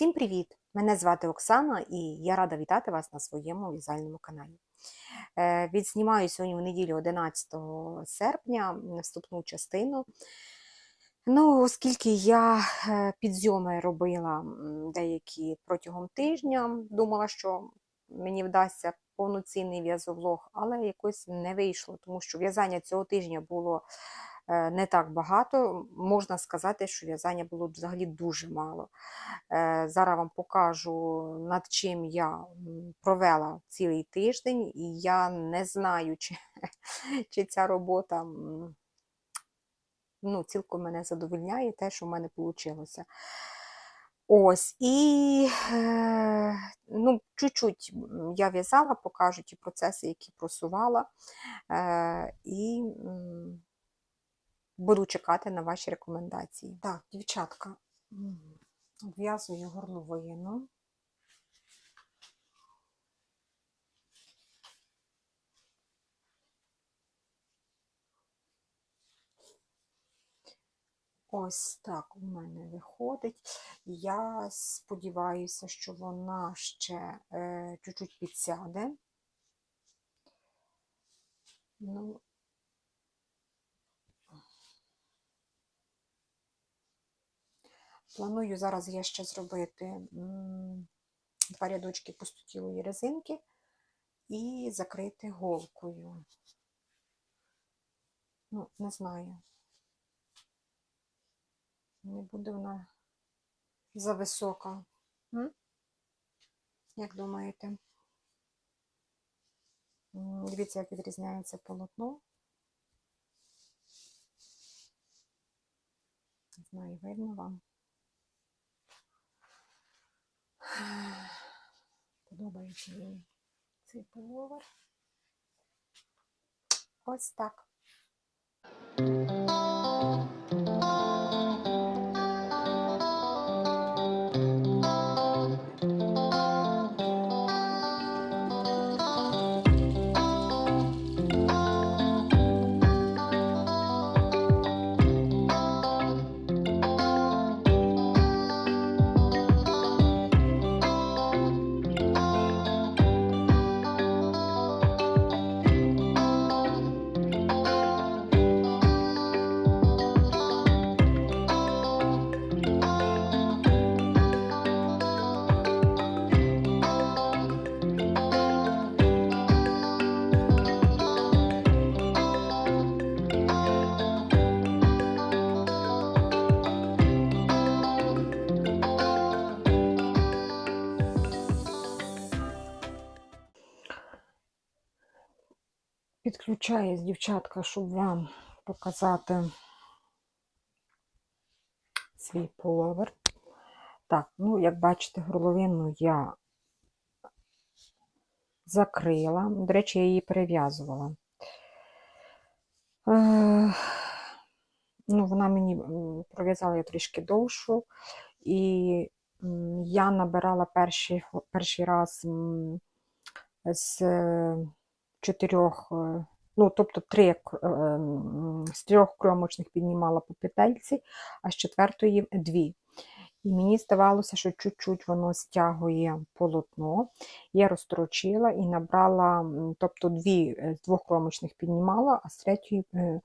Всім привіт! Мене звати Оксана і я рада вітати вас на своєму в'язальному каналі. Е, Відзнімаю сьогодні в неділю 11 серпня вступну частину. Ну, оскільки я е, підзйоми робила деякі протягом тижня, думала, що мені вдасться повноцінний в'язовлог, але якось не вийшло, тому що в'язання цього тижня було не так багато. Можна сказати, що в'язання було взагалі дуже мало. Е, Зараз вам покажу, над чим я провела цілий тиждень, і я не знаю, чи, чи ця робота ну, цілком мене задовольняє те, що в мене вийшло. Ось, і е, ну, чуть-чуть я в'язала, покажу ті процеси, які просувала. Е, і буду чекати на ваші рекомендації. Так, дівчатка, обв'язую горловину. Ось так у мене виходить. Я сподіваюся, що вона ще е, чуть-чуть підсяде. Ну, планую зараз я ще зробити два рядочки пустотілої резинки і закрити голкою. Ну, не знаю. Не буде вона зависока. М? Як думаєте? Дивіться, як відрізняється полотно. Не знаю, видно вам. Подобається мені цей пуловер. Ось так. Підключаюсь, дівчатка, щоб вам показати свій пуловер. Так, ну, як бачите, горловину я закрила. До речі, я її перев'язувала. Е, ну, вона мені пров'язала я трішки довшу, і я набирала перший, перший раз з е, чотирьох, е, ну, тобто три, е, з трьох кромочних піднімала по петельці, а з четвертої дві. І мені здавалося, що чуть-чуть воно стягує полотно. Я розтрочила і набрала, тобто дві е, з двох кромочних піднімала, а з третьої е,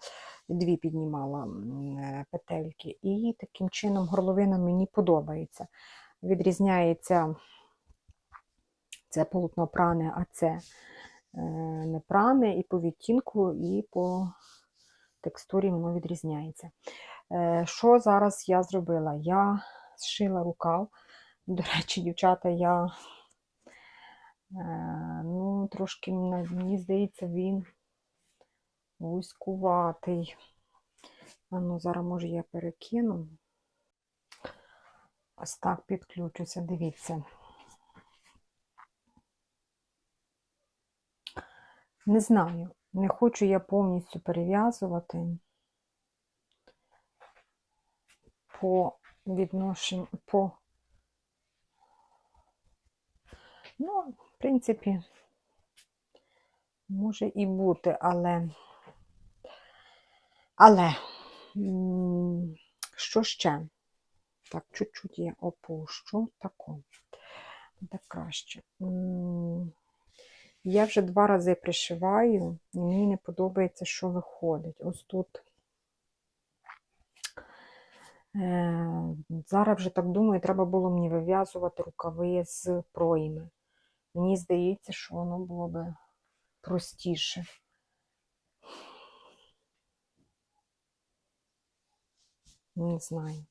дві піднімала петельки. І таким чином горловина мені подобається. Відрізняється це полотно пране, а це не пране, і по відтінку, і по текстурі воно відрізняється. Е, Що зараз я зробила? Я зшила рукав. До речі, дівчата, я е, ну, трошки мені здається, він вузькуватий. А ну, зараз, може, я перекину. Ось так підключуся, дивіться. Не знаю, не хочу я повністю перев'язувати по відношенню, по, ну, в принципі, може і бути, але, але, що ще? Так, чуть-чуть я опущу. Тако. Так краще. Я вже два рази пришиваю, і мені не подобається, що виходить. Ось тут. Е, Зараз вже так думаю, треба було мені вив'язувати рукави з проїми. Мені здається, що воно було би простіше. Не знаю.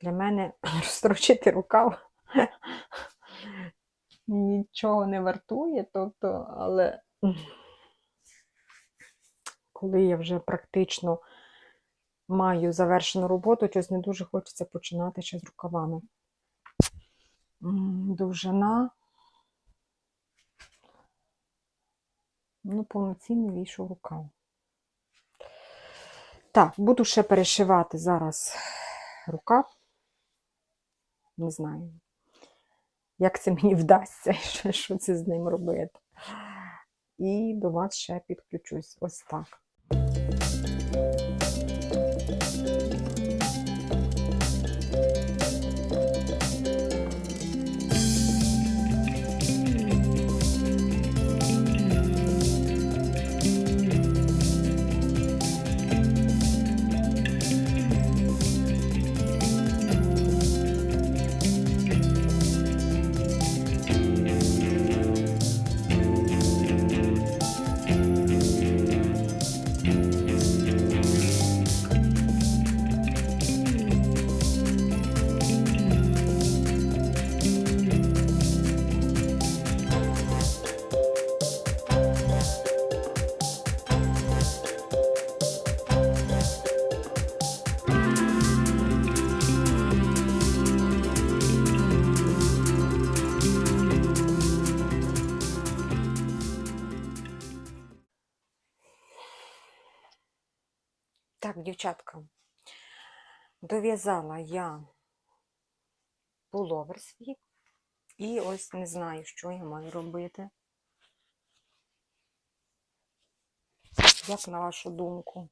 Для мене розстрочити рукав нічого не вартує, тобто, але коли я вже практично маю завершену роботу, щось не дуже хочеться починати ще з рукавами. Довжина. Ну, повноцінний вийшов рукав. Так, буду ще перешивати зараз рукав. Не знаю, як це мені вдасться, і що, що це з ним робити. І до вас ще підключусь. Ось так. Дівчатка, дов'язала я пуловер свій. І ось не знаю, що я маю робити. Як на вашу думку,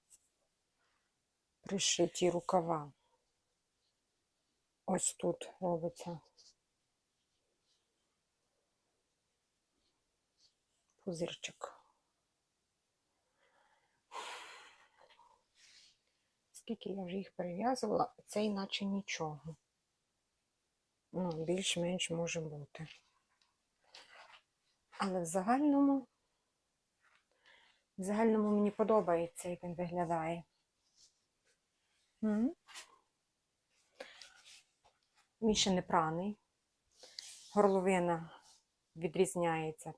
пришиті рукава. Ось тут робиться. Пузирчик. Скільки я вже їх перев'язувала, це іначе нічого. Ну, більш-менш може бути. Але в загальному, в загальному мені подобається, як він виглядає. Він ще не праний. Горловина відрізняється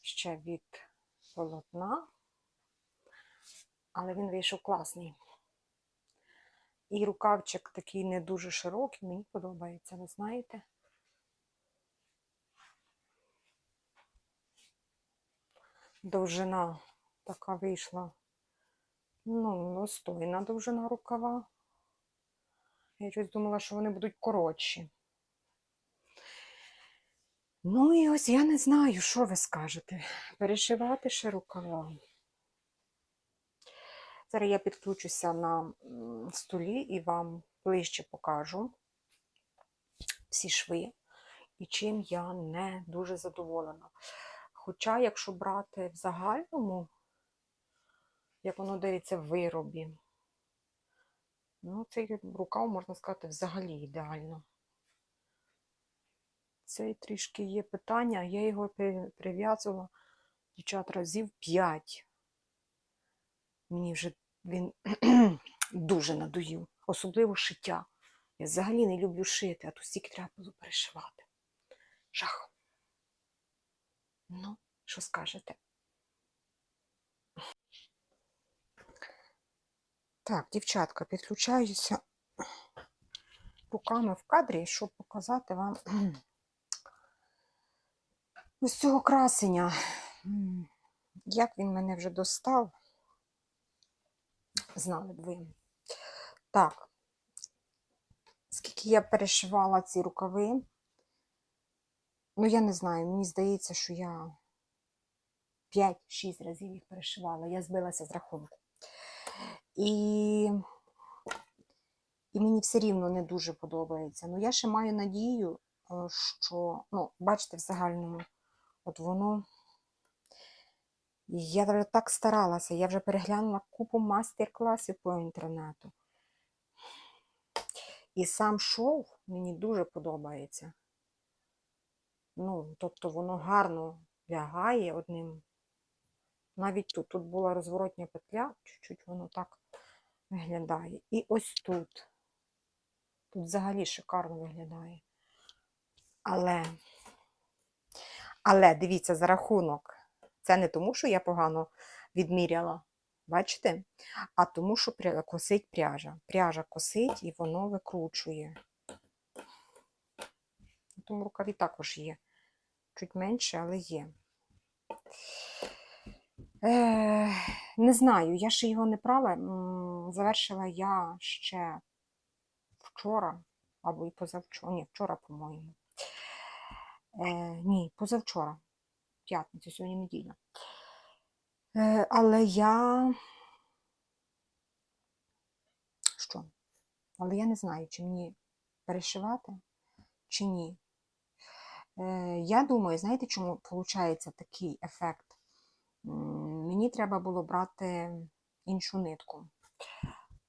ще від полотна, але він вийшов класний. І рукавчик такий не дуже широкий, мені подобається, ви знаєте. Довжина така вийшла. Ну, достойна довжина рукава. Я щось думала, що вони будуть коротші. Ну і ось я не знаю, що ви скажете. Перешивати ще рукава. Зараз я підключуся на столі і вам ближче покажу всі шви і чим я не дуже задоволена. Хоча, якщо брати в загальному, як воно дивиться в виробі, ну, цей рукав, можна сказати, взагалі ідеально. Це трішки є питання, я його прив'язувала, дівчат, разів 5. Мені вже він дуже надоїв, особливо шиття. Я взагалі не люблю шити, а тут стільки треба було перешивати. Жах. Ну, що скажете? Так, дівчатка, підключаюся руками в кадрі, щоб показати вам ось цього красення. Як він мене вже достав, знали б ви. Так, скільки я перешивала ці рукави, ну я не знаю, мені здається, що я 5-6 разів їх перешивала, я збилася з рахунку. І, і мені все рівно не дуже подобається. Ну, я ще маю надію, е, що, ну, бачите, в загальному, от воно. Я вже так старалася, я вже переглянула купу мастер-класів по інтернету. І сам шов мені дуже подобається. Ну, тобто воно гарно лягає одним. Навіть тут, тут була розворотня петля, чуть-чуть воно так виглядає. І ось тут. Тут взагалі шикарно виглядає. Але, але дивіться, за рахунок. Це не тому, що я погано відміряла, бачите? А тому, що косить пряжа. Пряжа косить і воно викручує. На тому рукаві також є. Чуть менше, але є. Е, не знаю, я ще його не прала. Завершила я ще вчора, або і позавчора. Ні, вчора, по-моєму. Е, ні, позавчора. П'ятниця, сьогодні неділя. Е, але я. Що? Але я не знаю, чи мені перешивати, чи ні. Е, я думаю, знаєте, чому виходить такий ефект? Мені треба було брати іншу нитку.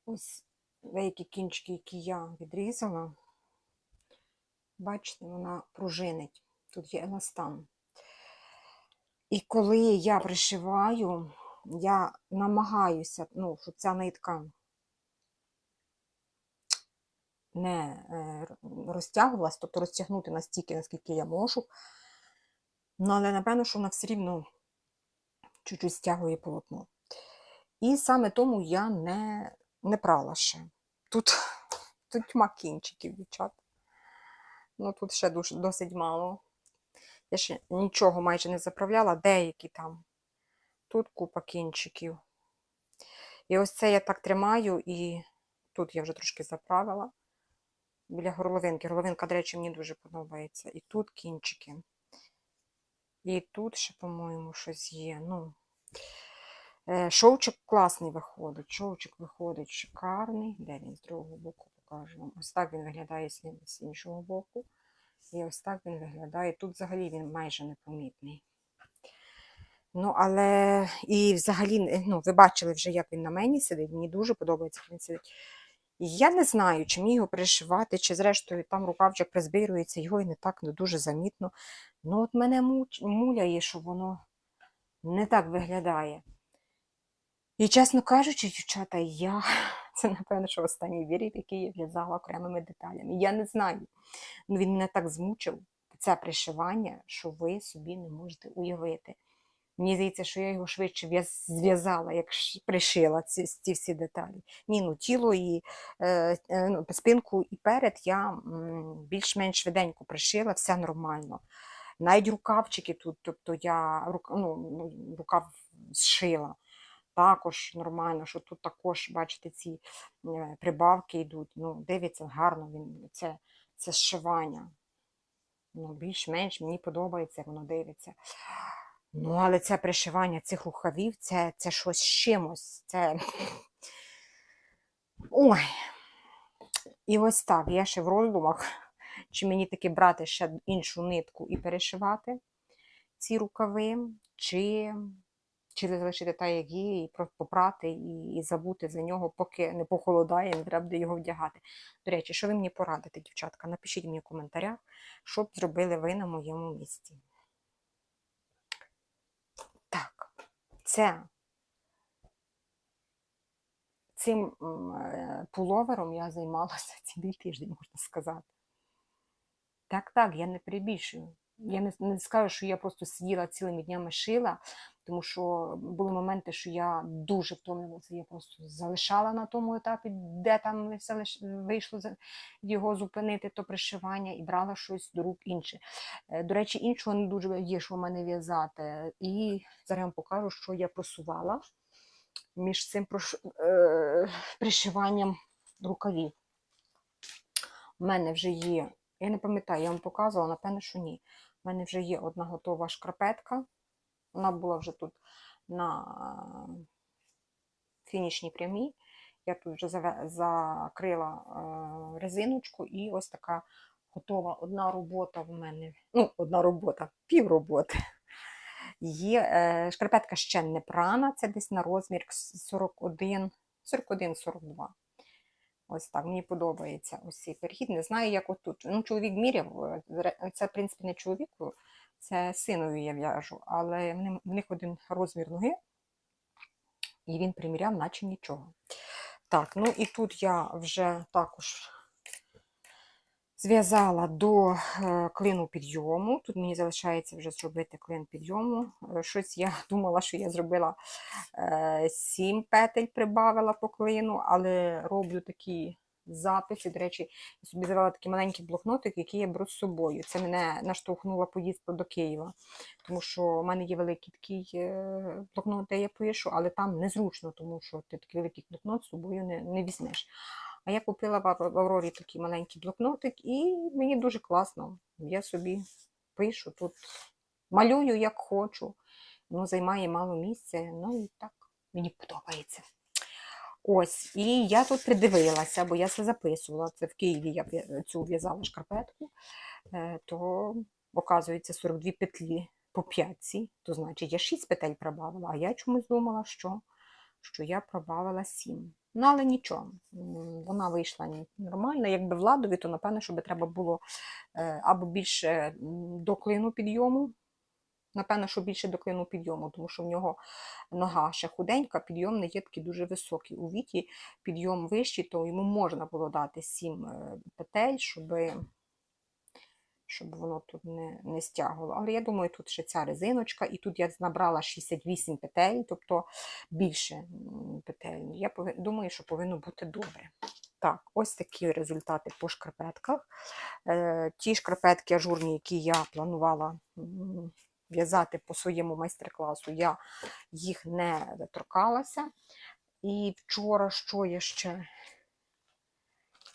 Ось деякі кінчики, які я відрізала, бачите, вона пружинить. Тут є еластан. І коли я пришиваю, я намагаюся, ну, щоб ця нитка не е, розтягувалась, тобто розтягнути настільки, наскільки я можу. Ну, але напевно, що вона все рівно чуть-чуть стягує полотно. І саме тому я не, не прала ще. Тут, тут тьма кінчиків, дівчат. Ну, тут ще досить мало. Я ще нічого майже не заправляла, деякі там. Тут купа кінчиків. І ось це я так тримаю, і тут я вже трошки заправила. Біля горловинки. Горловинка, до речі, мені дуже подобається. І тут кінчики. І тут ще, по-моєму, щось є. Ну, е, шовчик класний виходить. Шовчик виходить шикарний. Де він з другого боку покажу вам. Ось так він виглядає з ін- з іншого боку. І ось так він виглядає. Тут взагалі він майже непомітний. Ну, але і взагалі, ну, ви бачили вже, як він на мені сидить. Мені дуже подобається, як він сидить. Я не знаю, чи мені його перешивати, чи зрештою там рукавчик призбирується, його і не так не дуже замітно. Ну, от мене муляє, що воно не так виглядає. І, чесно кажучи, дівчата, я це, напевно, що останній вірів, який я в'язала окремими деталями. Я не знаю. Ну, він мене так змучив, це пришивання, що ви собі не можете уявити. Мені здається, що я його швидше зв'язала, як пришила ці, ці всі деталі. Ні, ну тіло і е, е, ну, спинку і перед я більш-менш швиденько пришила, все нормально. Навіть рукавчики тут, тобто я рук, ну, ну, рукав зшила. Також нормально, що тут також, бачите, ці е, прибавки йдуть. Ну, дивиться гарно він, це, це зшивання. Ну, більш-менш мені подобається, як воно дивиться. Ну, але це пришивання цих рукавів, це, це щось з чимось. Це... Ой. І ось так, я ще в роздумах, чи мені таки брати ще іншу нитку і перешивати ці рукави, чи, чи залишити так, як є, і попрати, і, забути за нього, поки не похолодає, не треба буде його вдягати. До речі, що ви мені порадите, дівчатка? Напишіть мені в коментарях, що б зробили ви на моєму місці. Так, це цим е, пуловером я займалася цілий тиждень, можна сказати. Так, так, я не перебільшую. Я не, не скажу, що я просто сиділа цілими днями шила, тому що були моменти, що я дуже втомлювалася, я просто залишала на тому етапі, де там все вийшло його зупинити, то пришивання, і брала щось до рук інше. Е, До речі, іншого не дуже є, що в мене в'язати. І зараз я вам покажу, що я просувала між цим е, пришиванням рукавів. У мене вже є, я не пам'ятаю, я вам показувала, напевно, що ні. У мене вже є одна готова шкарпетка. Вона була вже тут на фінішній прямій. Я тут вже закрила е, резиночку, і ось така готова одна робота в мене. Ну, одна робота, пів роботи. Є е, шкарпетка ще не прана, це десь на розмір 41, 41-42. Ось так, мені подобається ось цей перехід. Не знаю, як отут. Ну, чоловік міряв, е, це, в принципі, не чоловіку, це синові я в'яжу, але в них один розмір ноги, і він приміряв, наче нічого. Так, ну і тут я вже також зв'язала до е, клину підйому. Тут мені залишається вже зробити клин підйому. Е, Щось я думала, що я зробила е, 7 петель, прибавила по клину, але роблю такі записи. До речі, я собі завела такий маленький блокнотик, який я беру з собою. Це мене наштовхнула поїздка до Києва, тому що в мене є великий такий е, блокнот, де я пишу, але там незручно, тому що ти такий великий блокнот з собою не, не візьмеш. А я купила в Ав- в Аврорі такий маленький блокнотик, і мені дуже класно. Я собі пишу тут, малюю як хочу, ну, займає мало місця, ну і так мені подобається. Ось, і я тут придивилася, бо я це записувала. Це в Києві я в'я- цю в'язала шкарпетку, е, то оказується 42 петлі по п'ятці, то значить я 6 петель прибавила, а я чомусь думала, що, що я прибавила 7. Ну, але нічого, вона вийшла нормально. Якби владові, то напевно, щоб треба було е, або більше м, до клину підйому. Напевно, що більше до клину підйому, тому що в нього нога ще худенька, підйом не є такий дуже високий. У віті підйом вищий, то йому можна було дати 7 петель, щоб, щоб воно тут не, не стягувало. Але я думаю, тут ще ця резиночка, і тут я набрала 68 петель, тобто більше петель. Я думаю, що повинно бути добре. Так, ось такі результати по шкарпетках. Е, ті шкарпетки ажурні, які я планувала в'язати по своєму майстер-класу, я їх не торкалася. І вчора, що я ще,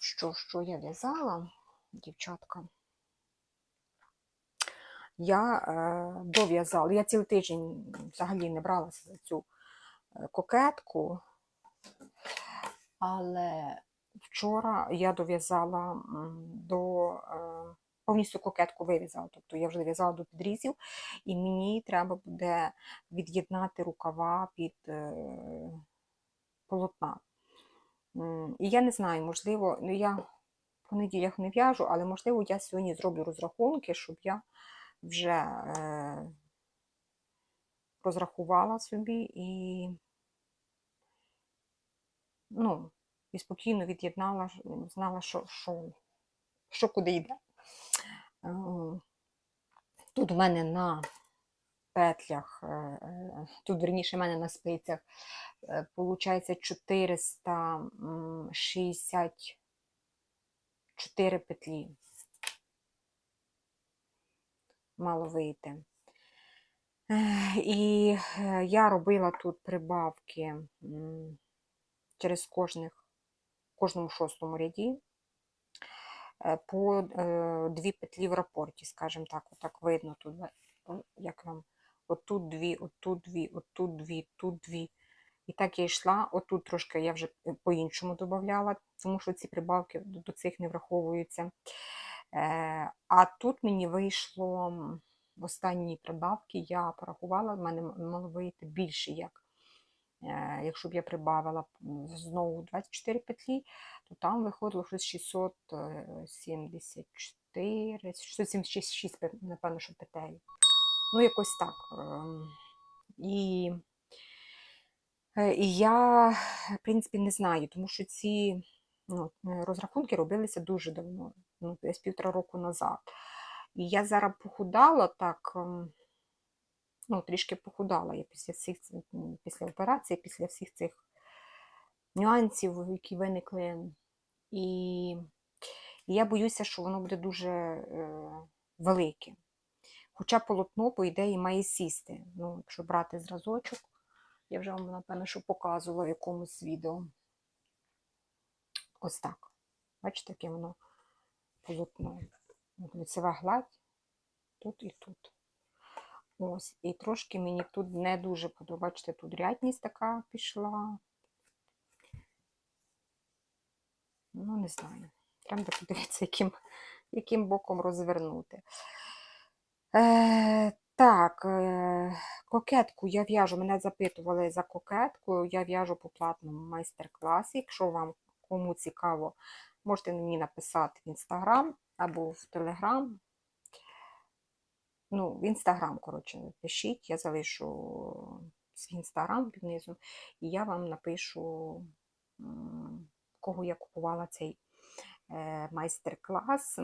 що, що я в'язала, дівчатка, я е, дов'язала, я цілий тиждень взагалі не бралася за цю е, кокетку, але вчора я дов'язала до е, повністю кокетку вив'язала. Тобто я вже в'язала до підрізів, і мені треба буде від'єднати рукава під е, полотна. І я не знаю, можливо, ну я по неділях не в'яжу, але можливо я сьогодні зроблю розрахунки, щоб я вже е, розрахувала собі і, ну, і спокійно від'єднала, знала, що, що, що куди йде. Е, Тут в мене на петлях, е, е, тут верніше в мене на спицях, получається 464 петлі. Мало вийти. І я робила тут прибавки через кожних, кожному шостому ряді по е, дві петлі в рапорті, скажімо так, отак видно тут, як вам, отут дві, отут дві, отут дві, тут дві. І так я йшла, отут трошки я вже е, по-іншому додавала, тому що ці прибавки до цих не враховуються. Е, А тут мені вийшло в останній прибавки, я порахувала, в мене мало вийти більше як. Е, Якщо б я прибавила знову 24 петлі, то там виходило щось 674, 676, напевно, що петель. Ну, якось так. ем. І, е, і я, в принципі, не знаю, тому що ці ну, е, розрахунки робилися дуже давно, ну, десь півтора року назад. І я зараз похудала так, ем, ну, трішки похудала я після всіх після операції, після всіх цих нюансів, які виникли. І і я боюся, що воно буде дуже е, велике. Хоча полотно, по ідеї, має сісти. Ну, якщо брати зразочок, я вже вам, напевно, що показувала в якомусь відео. Ось так. Бачите, яке воно полотно. От Лицева гладь тут і тут. Ось. І трошки мені тут не дуже подобається. Бачите, тут рядність така пішла. Ну, не знаю. Треба подивитися, яким, яким боком розвернути. Е, так, е, кокетку я в'яжу, мене запитували за кокетку, я в'яжу по платному майстер-класі. Якщо вам кому цікаво, можете мені написати в інстаграм або в телеграм. Ну, в інстаграм, коротше, пишіть, я залишу свій інстаграм під низом, і я вам напишу, кого я купувала цей е, майстер-клас.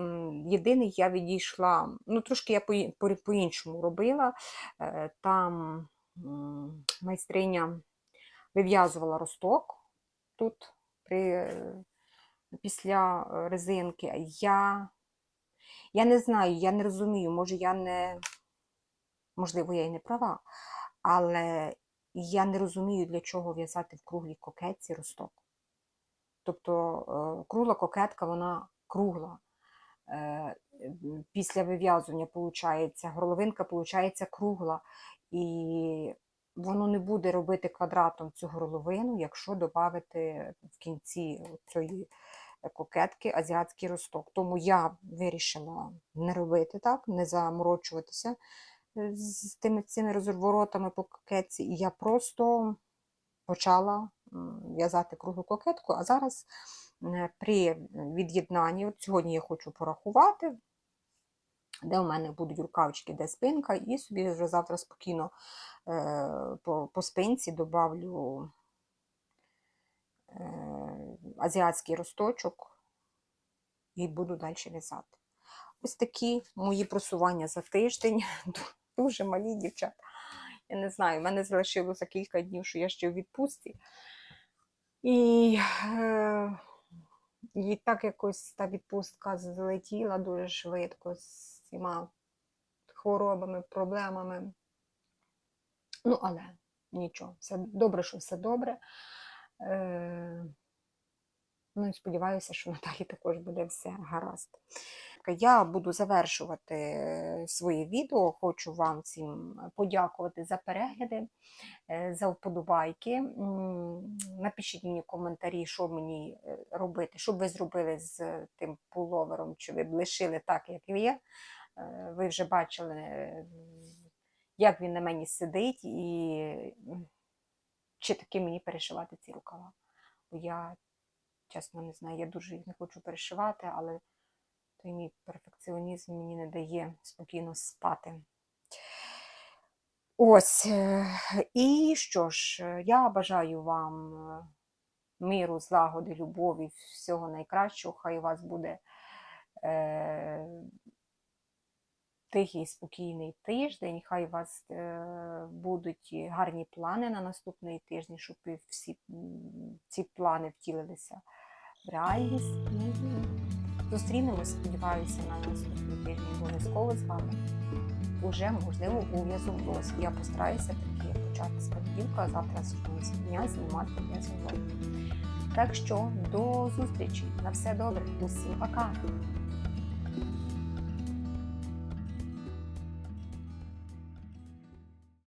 Єдиний я відійшла, ну трошки я по- по- по-іншому робила. Е, Там майстриня вив'язувала росток тут при, після резинки. Я, я не знаю, я не розумію, може я не, можливо, я і не права, але я не розумію, для чого в'язати в круглій кокетці росток. Тобто е, кругла кокетка, вона кругла. Е, Після вив'язування горловинка виходить кругла. І воно не буде робити квадратом цю горловину, якщо додати в кінці цієї кокетки азіатський росток. Тому я вирішила не робити так, не заморочуватися е, з тими цими розворотами по кокетці. І я просто почала в'язати круглу кокетку, а зараз е, при від'єднанні, от сьогодні я хочу порахувати, де у мене будуть рукавички, де спинка, і собі вже завтра спокійно е, по, по спинці добавлю азіатський росточок і буду далі в'язати. Ось такі мої просування за тиждень. Дуже малі дівчата. Я не знаю, в мене залишилося кілька днів, що я ще в відпустці. І, е, і так якось та відпустка злетіла дуже швидко з всіма хворобами, проблемами. Ну, але нічого, все добре, що все добре. Е, ну і сподіваюся, що Наталі також буде все гаразд. Я буду завершувати е, своє відео. Хочу вам всім подякувати за перегляди, е, за вподобайки. Напишіть мені коментарі, що мені робити, що ви зробили з тим пуловером, чи ви б лишили так, як є. Ви вже бачили, як він на мені сидить, і чи таки мені перешивати ці рукава. Бо я, чесно, не знаю, я дуже їх не хочу перешивати, але той мій перфекціонізм мені не дає спокійно спати. Ось. е, І що ж, я бажаю вам е, миру, злагоди, любові, всього найкращого. Хай у вас буде е, тихий, спокійний тиждень, хай у вас е, будуть гарні плани на наступний тиждень, щоб всі ці плани втілилися в реальність. І зустрінемось, сподіваюся, на наступний тиждень обов'язково з вами. Уже, можливо, у в'язовлозі. Я постараюся таки почати з понеділка, завтра з дня знімати в'язовлог. Так що до зустрічі. На все добре. Усім пока!